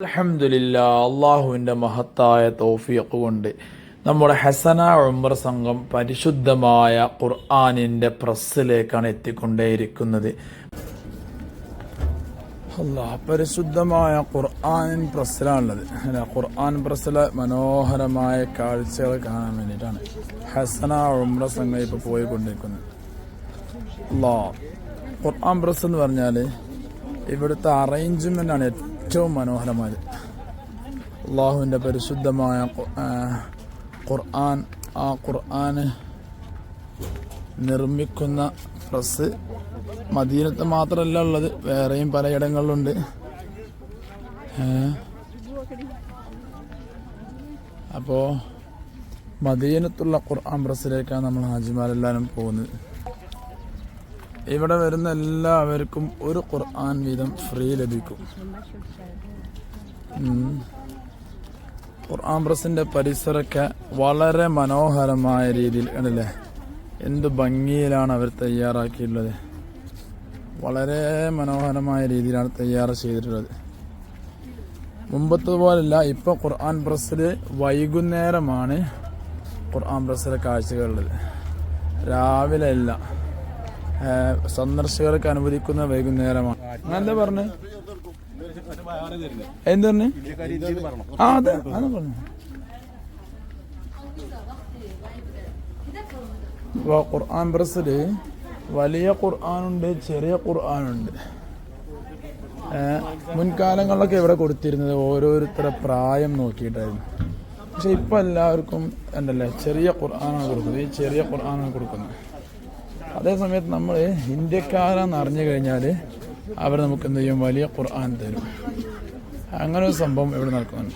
അലഹമില്ല അള്ളാഹുവിന്റെ മഹത്തായ തോഫിയൊക്കെ കൊണ്ട് നമ്മുടെ ഹസന ഉമർ സംഘം പരിശുദ്ധമായ ഖുർആാനിന്റെ പ്രസ്സിലേക്കാണ് എത്തിക്കൊണ്ടേയിരിക്കുന്നത്. അല്ലാ പരിശുദ്ധമായ ഖുർആൻ പ്രസ്സിലാണുള്ളത്. ഖുർആൻ പ്രസ്സിലെ മനോഹരമായ കാഴ്ചകൾ കാണാൻ വേണ്ടിയിട്ടാണ് ഹസന ഉമ്ര സംഘം ഇപ്പോൾ പോയിക്കൊണ്ടിരിക്കുന്നത്. അല്ലാ ഖുർആൻ പ്രസ് എന്ന് പറഞ്ഞാൽ ഇവിടുത്തെ അറേഞ്ച്മെന്റാണ് ആണ് ഏറ്റവും മനോഹരമായത് അള്ളാഹുവിന്റെ പരിശുദ്ധമായ ഖുർആൻ ആ ഖുർആന് നിർമ്മിക്കുന്ന പ്രസ് മദീനത്ത് മാത്രമല്ല ഉള്ളത്. വേറെയും പലയിടങ്ങളിലുണ്ട്. അപ്പോൾ അപ്പോ മദീനത്തുള്ള ഖുർആൻ പ്രസ്സിലേക്കാണ് നമ്മൾ ഹാജിമാരെല്ലാവരും പോകുന്നത്. ഇവിടെ വരുന്ന എല്ലാവർക്കും ഒരു ഖുർആൻ വീതം ഫ്രീ ലഭിക്കും. ഖുർആൻ പ്രസിന്റെ പരിസരമൊക്കെ വളരെ മനോഹരമായ രീതിയിൽ കണ്ടില്ലേ? എന്ത് ഭംഗിയിലാണ് അവർ തയ്യാറാക്കിയിട്ടുള്ളത്. വളരെ മനോഹരമായ രീതിയിലാണ് തയ്യാർ ചെയ്തിട്ടുള്ളത്. മുമ്പത്തതുപോലല്ല ഇപ്പൊ ഖുർആൻ പ്രസ്സിൽ വൈകുന്നേരമാണ് ഖുർആൻ പ്രസ്സിലെ കാഴ്ചകളുള്ളത്. രാവിലെ ഏഹ് സന്ദർശകർക്ക് അനുവദിക്കുന്ന വൈകുന്നേരമാണ്. നല്ല പറഞ്ഞു? എന്ത് പറഞ്ഞു? ആ അതെ അത് പറഞ്ഞു. ഖുർആൻ പ്രസ്സിൽ വലിയ ഖുർആാനുണ്ട് ചെറിയ ഖുർആാനുണ്ട്. മുൻകാലങ്ങളിലൊക്കെ ഇവിടെ കൊടുത്തിരുന്നത് ഓരോരുത്തരുടെ പ്രായം നോക്കിയിട്ടായിരുന്നു. പക്ഷെ ഇപ്പൊ എല്ലാവർക്കും എന്തല്ലേ ചെറിയ ഖുർആാനാണ് കൊടുക്കുന്നത്. ഈ ചെറിയ ഖുർആാനാണ് കൊടുക്കുന്നത്. അതേ സമയത്ത് നമ്മൾ ഇന്ത്യക്കാരാന്ന് അറിഞ്ഞു കഴിഞ്ഞാൽ അവർ നമുക്ക് എന്ത് ചെയ്യും? വലിയ ഖുർആൻ തരും. അങ്ങനെ ഒരു സംഭവം ഇവിടെ നടക്കുന്നുണ്ട്.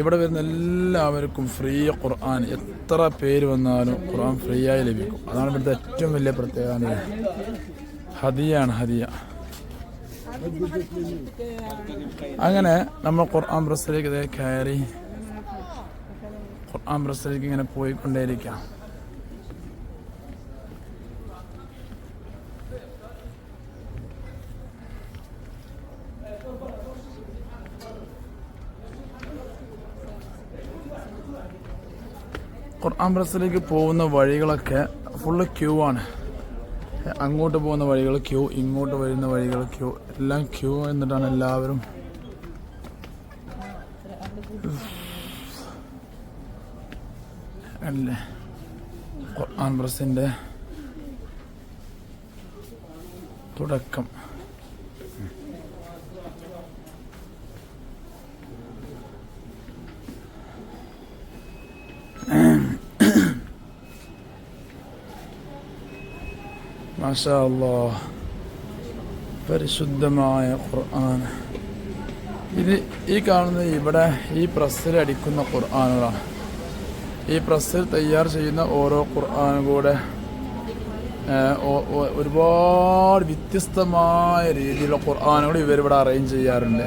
ഇവിടെ വരുന്ന എല്ലാവർക്കും ഫ്രീ ഖുർആൻ. എത്ര പേര് വന്നാലും ഖുർആൻ ഫ്രീ ആയി ലഭിക്കും. അതാണ് ഇവിടുത്തെ ഏറ്റവും വലിയ പ്രത്യേകത. ഹദിയാണ് ഹദിയ. അങ്ങനെ നമ്മൾ ഖുർആൻ ബ്രസ്സിലേക്ക് ഇതേ കയറി. ഖുർആൻ ബ്രസ്സിലേക്ക് ഇങ്ങനെ പോയിക്കൊണ്ടേയിരിക്കാം. ഖുർആൻ ബ്രസിലേക്ക് പോകുന്ന വഴികളൊക്കെ ഫുള്ള് ക്യൂ ആണ്. അങ്ങോട്ട് പോകുന്ന വഴികൾ ക്യൂ ഇങ്ങോട്ട് വരുന്ന വഴികൾ ക്യൂ എല്ലാം ക്യൂ എന്നിട്ടാണ് എല്ലാവരും. അല്ലേ? ഖുർആൻ തുടക്കം. അല്ലാഹ് പരിശുദ്ധമായ ഖുർആൻ. ഇത് ഈ കാണുന്ന ഇവിടെ ഈ പ്രസ്സിൽ അടിക്കുന്ന ഖുർആാനുകളാണ്. ഈ പ്രസ്സിൽ തയ്യാർ ചെയ്യുന്ന ഓരോ ഖുർആാനും കൂടെ ഒരുപാട് വ്യത്യസ്തമായ രീതിയിലുള്ള ഖുർആാനുകൾ ഇവരിവിടെ അറേഞ്ച് ചെയ്യാറുണ്ട്.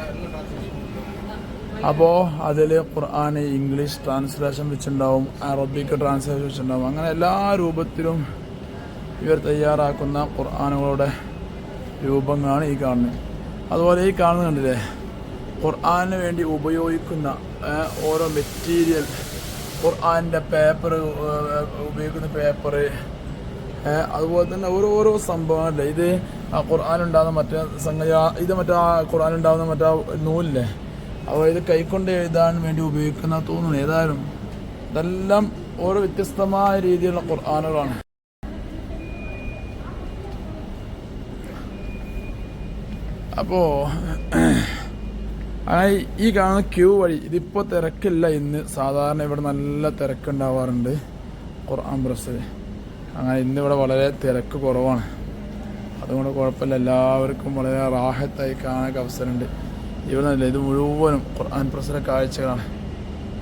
അപ്പോൾ അതിൽ ഖുർആൻ ഇംഗ്ലീഷ് ട്രാൻസ്ലേഷൻ വെച്ചിട്ടുണ്ടാവും അറബിക്ക് ട്രാൻസ്ലേഷൻ വെച്ചിട്ടുണ്ടാവും അങ്ങനെ എല്ലാ രൂപത്തിലും ഇവർ തയ്യാറാക്കുന്ന ഖുർആാനുകളുടെ രൂപങ്ങളാണ് ഈ കാണുന്നത്. അതുപോലെ ഈ കാണുന്നത് കണ്ടില്ലേ? ഖുർആാനിന് വേണ്ടി ഉപയോഗിക്കുന്ന ഓരോ മെറ്റീരിയൽ ഖുർആാനിന്റെ പേപ്പർ ഉപയോഗിക്കുന്ന പേപ്പർ അതുപോലെ തന്നെ ഓരോ ഓരോ സംഭവങ്ങളില്ലേ ഇത് ആ ഖുർആാനുണ്ടാകുന്ന മറ്റേ സംഗതി ഇത് മറ്റേ ആ ഖുർആാനുണ്ടാകുന്ന മറ്റേ നൂലില്ലേ? അപ്പോൾ ഇത് കൈക്കൊണ്ട് എഴുതാൻ വേണ്ടി ഉപയോഗിക്കുന്ന തോന്നുന്നു ഏതായാലും ഇതെല്ലാം ഓരോ വ്യത്യസ്തമായ രീതിയിലുള്ള ഖുർആാനുകളാണ്. അപ്പോ അങ്ങനെ ഈ കാണുന്ന ക്യൂ വഴി ഇതിപ്പോ തിരക്കില്ല ഇന്ന്. സാധാരണ ഇവിടെ നല്ല തിരക്കുണ്ടാവാറുണ്ട് ഖുർആൻ പ്രസ്സിൽ അങ്ങനെ ഇന്ന് ഇവിടെ വളരെ തിരക്ക് കുറവാണ്. അതുകൊണ്ട് കുഴപ്പമില്ല. എല്ലാവർക്കും വളരെ റാഹത്തായി കാണാൻ അവസരമുണ്ട്. ഇവിടെ നല്ല ഇത് മുഴുവനും ഖുർആൻ പ്രസ്സിലെ കാഴ്ചകളാണ്.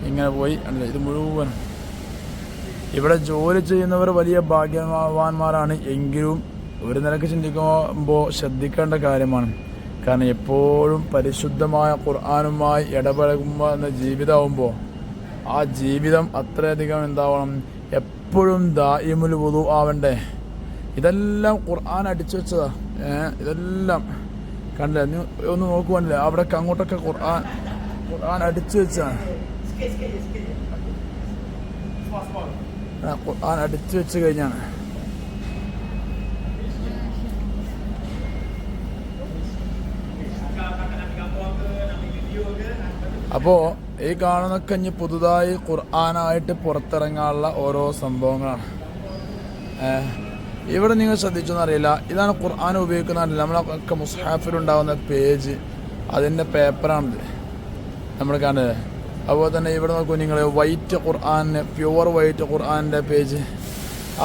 ഇങ്ങനെ പോയി അല്ല ഇത് മുഴുവനും. ഇവിടെ ജോലി ചെയ്യുന്നവർ വലിയ ഭാഗ്യവാന്മാരാണ്. എങ്കിലും ഒരു നിലയ്ക്ക് ചിന്തിക്കുമ്പോൾ ശ്രദ്ധിക്കേണ്ട കാര്യമാണ്. കാരണം എപ്പോഴും പരിശുദ്ധമായ ഖുർആാനുമായി ഇടപഴകുമ്പോൾ എന്ന ജീവിതമാകുമ്പോൾ ആ ജീവിതം അത്രയധികം എന്താവണം? എപ്പോഴും ദായിമുൽ വുതു ആവണ്ടേ? ഇതെല്ലാം ഖുർആൻ അടിച്ചു വെച്ചതാ. ഇതെല്ലാം. കണ്ടില്ലേ? നീ ഒന്ന് നോക്കുവാനില്ല അവിടെ അങ്ങോട്ടൊക്കെ ഖുർആൻ ഖുർആൻ അടിച്ചു വെച്ചാണ് ഖുർആൻ അടിച്ചു വെച്ച് കഴിഞ്ഞാണ്. അപ്പോ ഈ കാണുന്ന ഇനി പുതുതായി ഖുർആാനായിട്ട് പുറത്തിറങ്ങാനുള്ള ഓരോ സംഭവങ്ങളാണ്. ഇവിടെ നിങ്ങൾ ശ്രദ്ധിച്ചെന്നറിയില്ല ഇതാണ് ഖുർആൻ ഉപയോഗിക്കുന്നതല്ല നമ്മളൊക്കെ മുസ്ഹാഫിലുണ്ടാകുന്ന പേജ് അതിന്റെ പേപ്പറാണിത്. നമ്മൾ കാണുന്നത് അതുപോലെ തന്നെ ഇവിടെ നോക്കൂ നിങ്ങൾ വൈറ്റ് ഖുർആാനിന്റെ പ്യുവർ വൈറ്റ് ഖുർആാനിന്റെ പേജ്.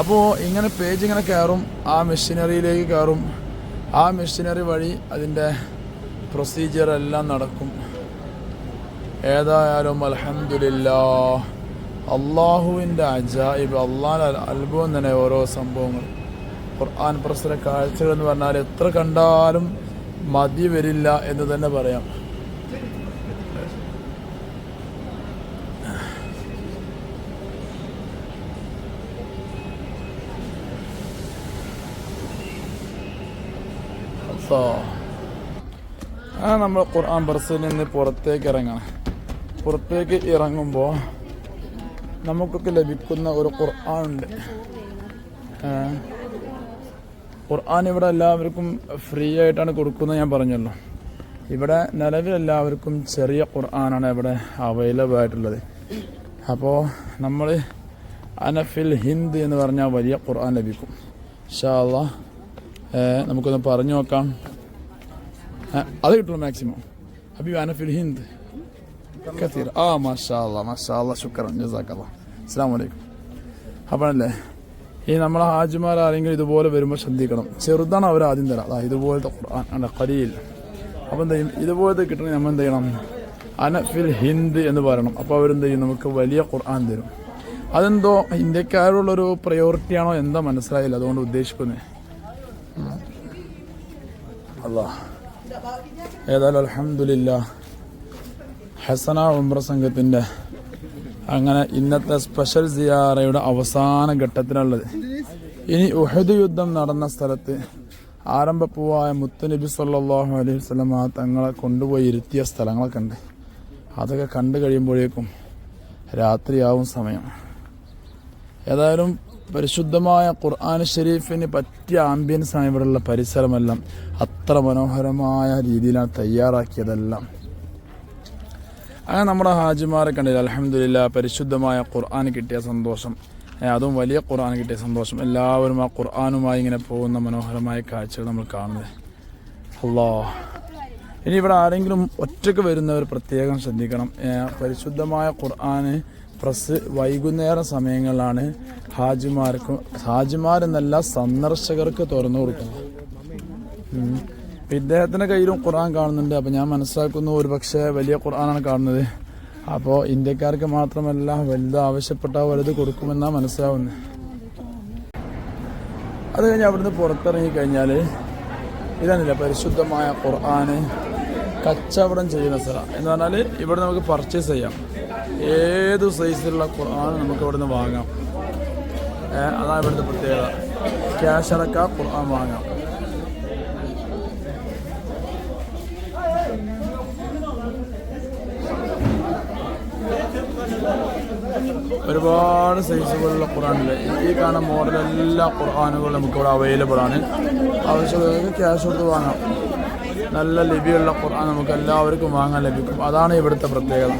അപ്പോൾ ഇങ്ങനെ പേജ് ഇങ്ങനെ കയറും ആ മെഷീനറിയിലേക്ക് കയറും. ആ മെഷീനറി വഴി അതിന്റെ പ്രൊസീജിയർ എല്ലാം നടക്കും. ഏതായാലും അലഹമില്ല അള്ളാഹുവിന്റെ അജായിബ് അള്ളാൻ അത്ഭുതം തന്നെ ഓരോ സംഭവങ്ങൾ. ഖുർആൻ പ്രസര കാഴ്ചകൾ എന്ന് പറഞ്ഞാൽ എത്ര കണ്ടാലും മതി വരില്ല എന്ന് തന്നെ പറയാം. ആ നമ്മൾ ഖുർആൻ പ്രസിൽ നിന്ന് പുറത്തേക്ക് ഇറങ്ങണം. പുറത്തേക്ക് ഇറങ്ങുമ്പോൾ നമുക്കൊക്കെ ലഭിക്കുന്ന ഒരു ഖുർആൻ ഉണ്ട്. ഖുർആൻ ഇവിടെ എല്ലാവർക്കും ഫ്രീ ആയിട്ടാണ് കൊടുക്കുന്നത് ഞാൻ പറഞ്ഞല്ലോ. ഇവിടെ നിലവിൽ എല്ലാവർക്കും ചെറിയ ഖുർആനാണ് ഇവിടെ അവൈലബിൾ ആയിട്ടുള്ളത്. അപ്പോൾ നമ്മൾ അനഫിൽ ഹിന്ദ് എന്ന് പറഞ്ഞാൽ വലിയ ഖുർആൻ ലഭിക്കും. ഷാ അള്ളാ നമുക്കൊന്ന് പറഞ്ഞു നോക്കാം. അത് കിട്ടുള്ളൂ മാക്സിമം അബി അനഫിൽ ഹിന്ദ്. كثير اه ما شاء الله ما شاء الله شكرا جزاك الله السلام عليكم അപ്പോഴല്ലേ ഈ നമ്മളെ ഹാജിമാർ ആരെങ്കിലും ഇതുപോലെ വരുമ്പോൾ ശ്രദ്ധിക്കണം ചെറുതാണ് അവർ ആദ്യം തരാം അതാ ഇതുപോലത്തെ ഖുർആൻ അല്ല ഖലീൽ അപ്പം എന്ത് ചെയ്യും ഇതുപോലത്തെ കിട്ടണമെങ്കിൽ നമ്മൾ എന്ത് ചെയ്യണം അനഫിൽ ഹിന്ദ് എന്ന് പറയണം അപ്പോൾ അവരെന്ത് ചെയ്യും നമുക്ക് വലിയ ഖുർആൻ തരും അതെന്തോ ഇന്ത്യക്കാരോടുള്ളൊരു പ്രയോറിറ്റി ആണോ എന്താ മനസ്സിലായില്ല അതുകൊണ്ട് ഉദ്ദേശിക്കുന്നത് അല്ലാ ഏതായാലും അലഹമില്ല ഹസന ഉംറ സംഘത്തിന്റെ അങ്ങനെ ഇന്നത്തെ സ്പെഷ്യൽ സിയാറയുടെ അവസാന ഘട്ടത്തിലുള്ളത് ഇനി ഉഹദ് യുദ്ധം നടന്ന സ്ഥലത്ത് ആരംഭപ്പൂവായ മുത്തനബി സല്ലാഹു അലൈഹി വസല്ലമ തങ്ങളെ കൊണ്ടുപോയി ഇരുത്തിയ സ്ഥലങ്ങളൊക്കെ ഉണ്ട്. അതൊക്കെ കണ്ടു കഴിയുമ്പോഴേക്കും രാത്രിയാവും സമയം. ഏതായാലും പരിശുദ്ധമായ ഖുർആൻ ഷെരീഫിന് പറ്റിയ ആംബിയൻസാണ് ഇവിടെയുള്ള പരിസരമെല്ലാം. അത്ര മനോഹരമായ രീതിയിലാണ് തയ്യാറാക്കിയതെല്ലാം. അങ്ങനെ നമ്മുടെ ഹാജിമാരെ കണ്ടില്ല? അലഹമില്ല പരിശുദ്ധമായ ഖുർആൻ കിട്ടിയ സന്തോഷം. അതും വലിയ ഖുർആൻ കിട്ടിയ സന്തോഷം. എല്ലാവരും ആ ഖുർആാനുമായി ഇങ്ങനെ പോകുന്ന മനോഹരമായ കാഴ്ചകൾ നമ്മൾ കാണുന്നത്. അല്ലോ ഇനി ഇവിടെ ആരെങ്കിലും ഒറ്റയ്ക്ക് വരുന്നവർ പ്രത്യേകം ശ്രദ്ധിക്കണം. പരിശുദ്ധമായ ഖുർആന് പ്രസ് വൈകുന്നേര സമയങ്ങളിലാണ് ഹാജിമാർക്ക് ഹാജിമാരെന്നല്ല സന്ദർശകർക്ക് തുറന്നു കൊടുക്കുന്നത്. ഇദ്ദേഹത്തിന്റെ കയ്യിലും ഖുർആൻ കാണുന്നുണ്ട്. അപ്പോൾ ഞാൻ മനസ്സിലാക്കുന്നു ഒരു പക്ഷേ വലിയ ഖുർആനാണ് കാണുന്നത്. അപ്പോൾ ഇന്ത്യക്കാർക്ക് മാത്രമല്ല വലുത് ആവശ്യപ്പെട്ട വലുത് കൊടുക്കുമെന്നാണ് മനസ്സിലാവുന്നത്. അത് കഴിഞ്ഞ് അവിടുന്ന് പുറത്തിറങ്ങി കഴിഞ്ഞാൽ ഇതാണില്ല പരിശുദ്ധമായ ഖുർആന് കച്ചവടം ചെയ്യുന്ന സ്ഥലം. എന്ന് പറഞ്ഞാൽ ഇവിടെ നമുക്ക് പർച്ചേസ് ചെയ്യാം. ഏത് സൈസിലുള്ള ഖുർആൻ നമുക്ക് ഇവിടുന്ന് വാങ്ങാം. അതാണ് ഇവിടുത്തെ പ്രത്യേകത. ക്യാഷ് അടക്കാം ഖുർആൻ വാങ്ങാം. ഒരുപാട് സൈസുകളുള്ള ഖുറാനിൽ ഈ കാണുന്ന മോഡൽ എല്ലാ ഖുർആാനുകളും നമുക്ക് ഇവിടെ അവൈലബിൾ ആണ്. ആവശ്യമുള്ളവർക്ക് ക്യാഷ് കൊടുത്ത് വാങ്ങാം. നല്ല ലിപിയുള്ള ഖുർആൻ നമുക്ക് എല്ലാവർക്കും വാങ്ങാൻ ലഭിക്കും. അതാണ് ഇവിടുത്തെ പ്രത്യേകത.